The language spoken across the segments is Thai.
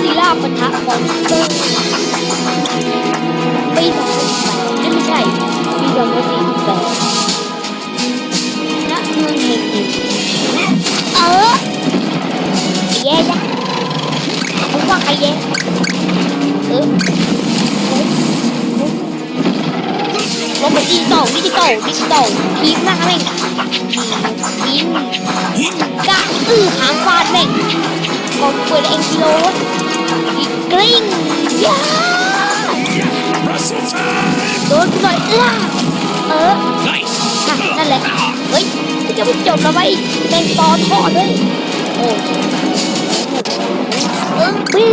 ซีล่าปะทะมอนสเตอร์ปี2018ไม่ใช่ปี2048ณเมืองแห่งหนึ่งเออแย่จ้ะผมว่าใครแย่เออลงไปดิจิตอลดิจิตอลดิจิตอลทีมหน้าแม่งทีมกะอื้อหางฟาดแม่ง ก่อนเปิดเอ็นกิโลอีกกลิ้งย่า Wrestle time! โดนกูหน่อยเอื้อเออ Nice! อะนั่นแหละเฮ้ยจะไม่จบแล้วไว้แมงปอทอดด้วยโอ้เออปิ้ง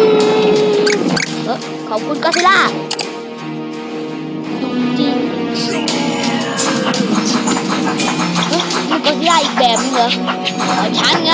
เออขอบคุณก็อดซิลล่าจริงเฮ้ยมีก็อดซิลล่าอีกแบบนึงเหรออ๋อฉันไง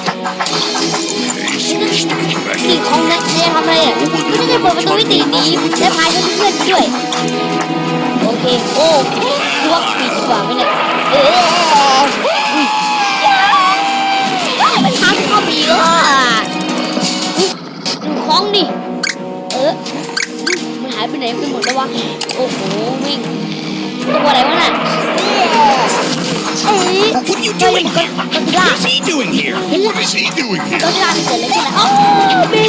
ของนักเรียนทำอะไรอะไม่ได้เปิดประตูวิตีหนีและพายเพื่อนๆด้วย โอเค โอ้คือว่าปิดดีกว่าไหมเนี่ยเอออุ้ยอย่ามันทำเข้าไปอีกอะอุ๊ยดูของดิ เออ มันหายไปไหนไปหมดแล้ววะ โอ้โห วิ่ง ตัวอะไรวะน่ะเอ้ย What are you เฮ้ย doing here? What is he doing here? What is he doing here? ซิล่ามันเกิดอะไรขึ้นนะโอ้บี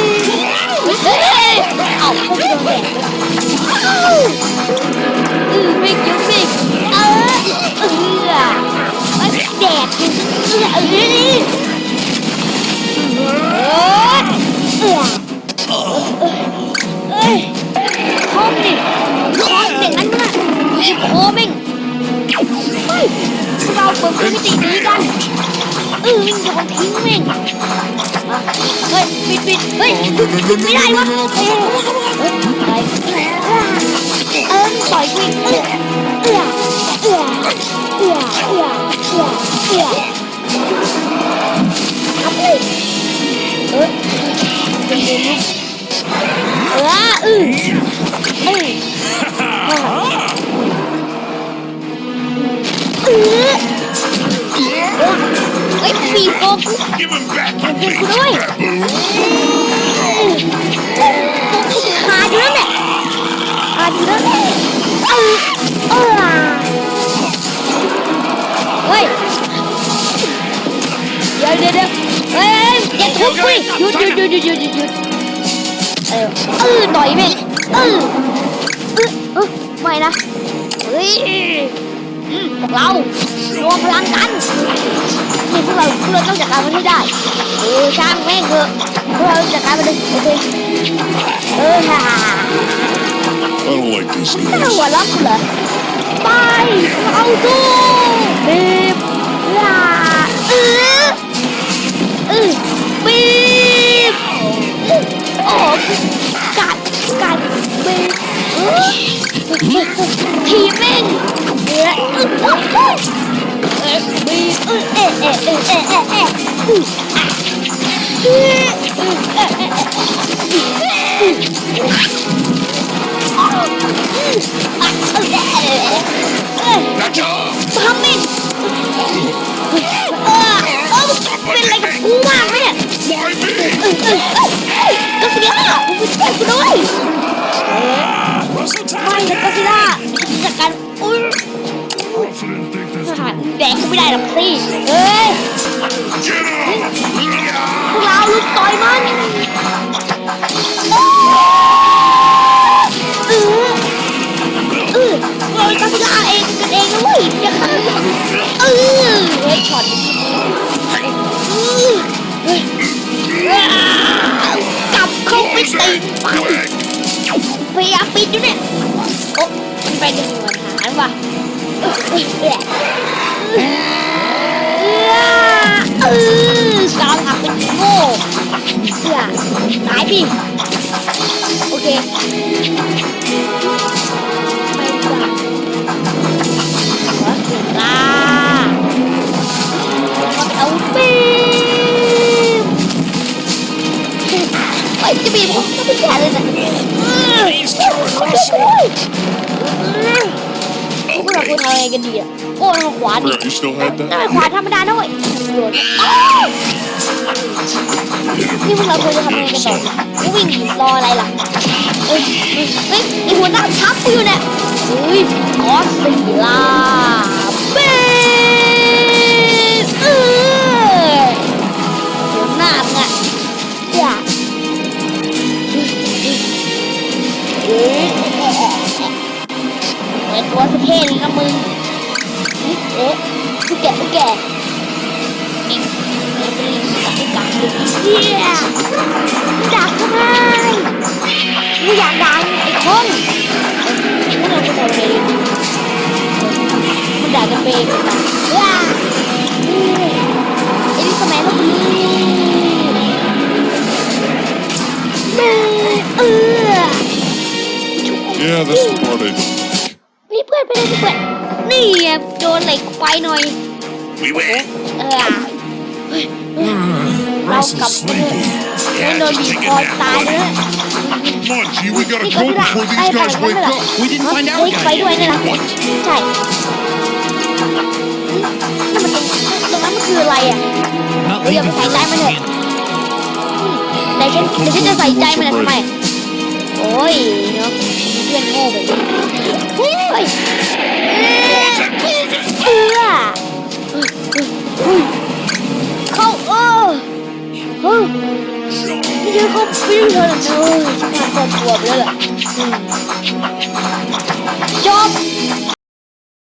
งเฮ้ยปิดปิดเฮ้ยปิดไม่ได้วะเอ้ยเฮ้ยไปเออต่อยกูอีกเออเออเออเออเออเออเออทำเลยเออเป็นเดนุเออเออเออเออ เฮ้ยปีโป้กู Give him back, you เดี๋ยว big กูด้วย baboon! ขาอยู่นั่นแหละขาอยู่นั่นแหละเออเออเฮ้ยเดี๋ยวเดี๋ยวเดี๋ยวเฮ้ยอย่าทุบกูหยุดหยุดหยุดหยุดหยุดหยุดหยุดเออเออต่อยแม่งเออเออเออไม่นะเฮ้ย พวกเรารวมพลังกันนี่พวกเราพวกเราต้องจัดการมันให้ได้ เออช่างแม่งเถอะพวกเราจัดการมันเลยโอเคเออฮ่าฮ่าฮ่า I don't like these ไม่ต้องหัวเรับกูเหรอไปเอาดูบีบลาเออเออบีบโอ้กัดกัดบีบเออ เออบีบเออเออเออเออเออเออเอออืออะเออเออเออเออเออ Gotcha! ทำเองเออเออเป็นอะไรกับกูมากไหมเนี่ย Why me? เออเออเออก็ซิล่ามึงไปช่วยกูด้วย Wrestle ไม่ time นะก็ซิล่าจัดการอุ้ย ดงกูไม่ได้หรอกสิเฮ้ยพวกเราลุกต่อยมันเออเออเราก็ซิล่าเองกันเองนะเว้ยอย่าฆ่าเออเฮดช็อตกลับเข้าไปตีไปพยายามปิดอยู่เนี่ยโอ้ไปกันอยู่ปัญหาว่ะ เออเออเออกาวหักเป็นโง่เสือตายดิเคไปจ้ะหัวเสือลาแล้วก็ไปเอาบีมไปจะบีมก็เป็นแค่เลยนะ กเราควรทำอะไรกันดีอะโอ้ทางขวาดิ Forgot you still had นั่น that? ขวาธรรมดาด้วยโดนอ้าวนี่พวกเราควรจะทำยังไงกันต่อวิ่งรออะไรล่ะเอ้ยเฮ้ยไอหัวหน้าทัพกูอยู่เนี่ยเฮ้ยออสซิลา แก่ดักัดเลยเฮียดักทำไมกูอยากดังไอ้คนพวกเราจะทำเองมันด่ากันไปเองนะว้าไอ้นี่สมัยมันเบ้เออ Yeah, that's the part I don't. นี่เพื่อนไปเลยเพื่อนนี่โดนเหล็กไฟหน่อย We win. เออเฮ้ยเฮ้ยเรา Russ กลับ is ไปเถ sleepy. อะโด Yeah, นบี just บ take คอ a ตาย nap. เลย Come on, G, we gotta นี่ go ก็ before ได้ these guys wake up. We didn't find our เฮ้ย guy ไปด้วยเนี่ยนะ What? ใช่นี่มันตรงตรงนั้นมันคืออะไรอะ Not Ôi, giờ leaving phải for lại mà được. can't. ไหนฉันเดี๋ยวฉันจะใส่ใจมันทำไม โอ้ยเนาะเพื่อนโง่แบบนี้เฮ้ย Close it, close it. เอื้อ นี่ฉันเข้าปิ้วเธ